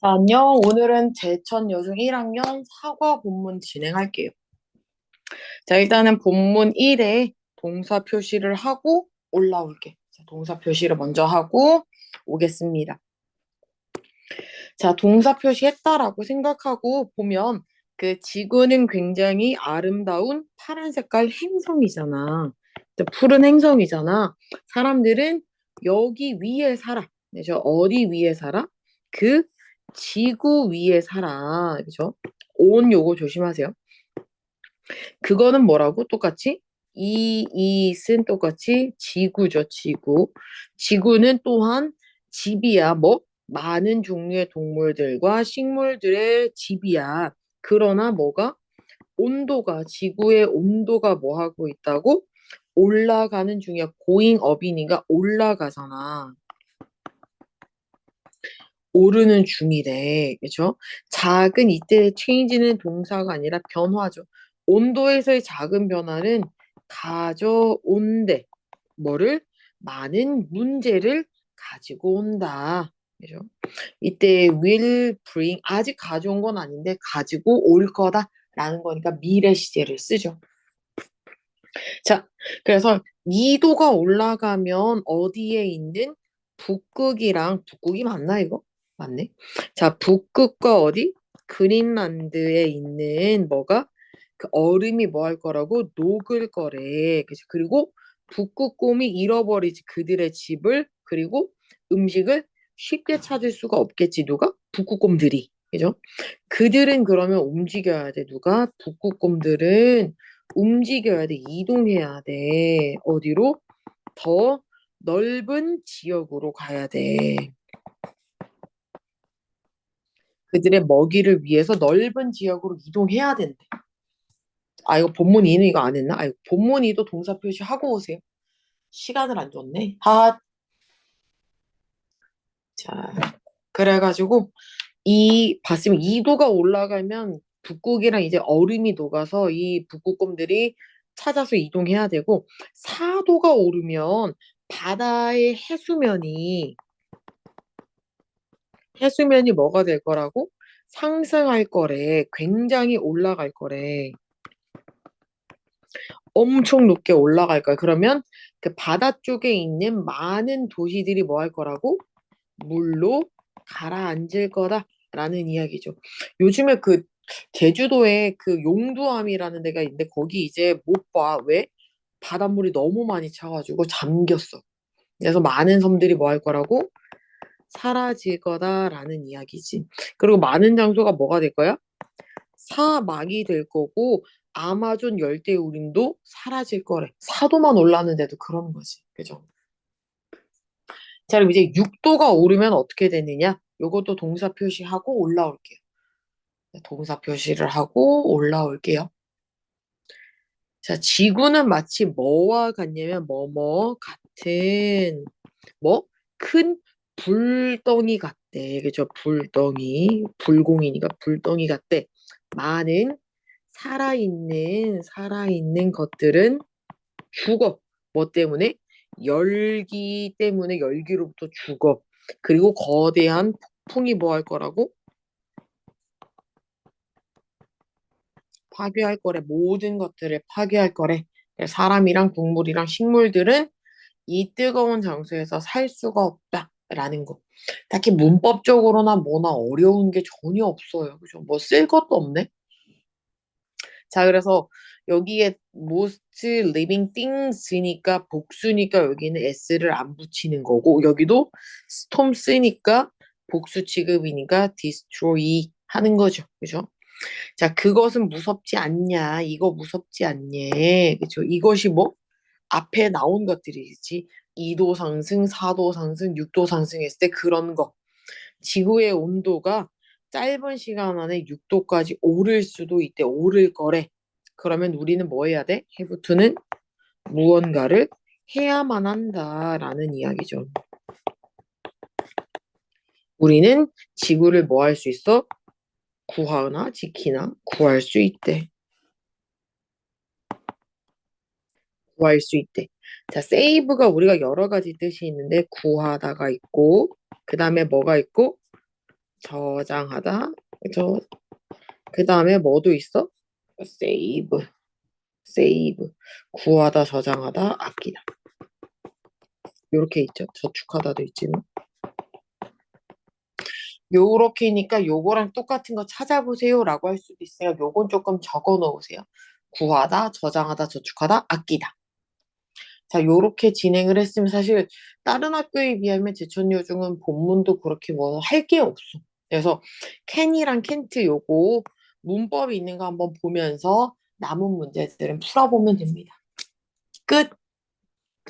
자, 안녕. 오늘은 제천 여중 1학년 사과 본문 진행할게요. 자, 일단은 본문 1에 동사 표시를 하고 올라올게. 자, 동사 표시를 먼저 하고 오겠습니다. 자, 동사 표시했다라고 생각하고 보면 그 지구는 굉장히 아름다운 파란 색깔 행성이잖아. 푸른 행성이잖아. 사람들은 여기 위에 살아. 그죠? 어디 위에 살아? 그 지구 위에 살아. 그죠? 온 요거 조심하세요. 그거는 뭐라고? 똑같이 이, 이쓴 똑같이 지구죠, 지구. 지구는 또한 집이야. 뭐? 많은 종류의 동물들과 식물들의 집이야. 그러나 뭐가? 온도가, 지구의 온도가 뭐 하고 있다고? 올라가는 중이야. 고잉 업이니까 올라가잖아. 오르는 중이래. 그죠? 작은 이때 change는 동사가 아니라 변화죠. 온도에서의 작은 변화는 가져온대. 뭐를? 많은 문제를 가지고 온다. 그죠? 이때 will bring 아직 가져온 건 아닌데 가지고 올 거다라는 거니까 미래 시제를 쓰죠. 자, 그래서 2도가 올라가면 어디에 있는 북극이랑 북극이 맞나 이거? 맞네. 자, 북극과 어디? 그린란드에 있는 뭐가? 그 얼음이 뭐 할 거라고? 녹을 거래. 그치? 그리고 북극곰이 잃어버리지 그들의 집을 그리고 음식을 쉽게 찾을 수가 없겠지. 누가? 북극곰들이. 그죠? 그들은 그러면 움직여야 돼. 누가? 북극곰들은 움직여야 돼. 이동해야 돼. 어디로? 더 넓은 지역으로 가야 돼. 그들의 먹이를 위해서 넓은 지역으로 이동해야 된대. 아, 이거 본문 2는 이거 안 했나? 아, 본문 2도 동사 표시 하고 오세요. 시간을 안 줬네. 하. 자, 그래가지고 이 봤으면 2도가 올라가면 북극이랑 이제 얼음이 녹아서 이 북극곰들이 찾아서 이동해야 되고 4도가 오르면 바다의 해수면이 해수면이 뭐가 될 거라고? 상승할 거래. 굉장히 올라갈 거래. 엄청 높게 올라갈 거야. 그러면 그 바다 쪽에 있는 많은 도시들이 뭐 할 거라고? 물로 가라앉을 거다라는 이야기죠. 요즘에 그 제주도에 그 용두암이라는 데가 있는데 거기 이제 못 봐. 왜? 바닷물이 너무 많이 차가지고 잠겼어. 그래서 많은 섬들이 뭐 할 거라고? 사라질 거다라는 이야기지. 그리고 많은 장소가 뭐가 될 거야? 사막이 될 거고 아마존 열대우림도 사라질 거래. 사도만 올랐는데도 그런 거지. 그죠? 자, 그럼 이제 6도가 오르면 어떻게 되느냐? 요것도 동사 표시하고 올라올게요. 동사 표시를 하고 올라올게요. 자, 지구는 마치 뭐와 같냐면 뭐뭐 같은 뭐 큰 불덩이 같대. 그죠? 불덩이. 불공이니까 불덩이 같대. 많은 살아있는 살아있는 것들은 죽어. 뭐 때문에? 열기 때문에 열기로부터 죽어. 그리고 거대한 폭풍이 뭐 할 거라고? 파괴할 거래. 모든 것들을 파괴할 거래. 사람이랑 동물이랑 식물들은 이 뜨거운 장소에서 살 수가 없다 라는 거. 딱히 문법적으로나 뭐나 어려운 게 전혀 없어요. 그죠? 뭐 쓸 것도 없네. 자, 그래서 여기에 most living things니까 복수니까 여기는 s를 안 붙이는 거고 여기도 storm 쓰니까 복수 취급이니까 destroy 하는 거죠. 그죠? 자, 그것은 무섭지 않냐? 이거 무섭지 않냐? 그죠? 이것이 뭐? 앞에 나온 것들이지. 2도 상승, 4도 상승, 6도 상승했을 때 그런 거. 지구의 온도가 짧은 시간 안에 6도까지 오를 수도 있대. 오를 거래. 그러면 우리는 뭐 해야 돼? to는 무언가를 해야만 한다라는 이야기죠. 우리는 지구를 뭐 할 수 있어? 구하나 지키나 구할 수 있대. 구할 수 있대. 자, save가 우리가 여러 가지 뜻이 있는데 구하다가 있고 그 다음에 뭐가 있고 저장하다. 저, 그 다음에 뭐도 있어? 세이브. 세이브. 구하다, 저장하다, 아끼다. 요렇게 있죠. 저축하다도 있지만. 요렇게니까 요거랑 똑같은 거 찾아보세요 라고 할 수도 있어요. 요건 조금 적어 놓으세요. 구하다, 저장하다, 저축하다, 아끼다. 자, 요렇게 진행을 했으면 사실 다른 학교에 비하면 제천요중은 본문도 그렇게 뭐 할 게 없어. 그래서 캔이랑 캔트 요거 문법이 있는 거 한번 보면서 남은 문제들은 풀어보면 됩니다. 끝!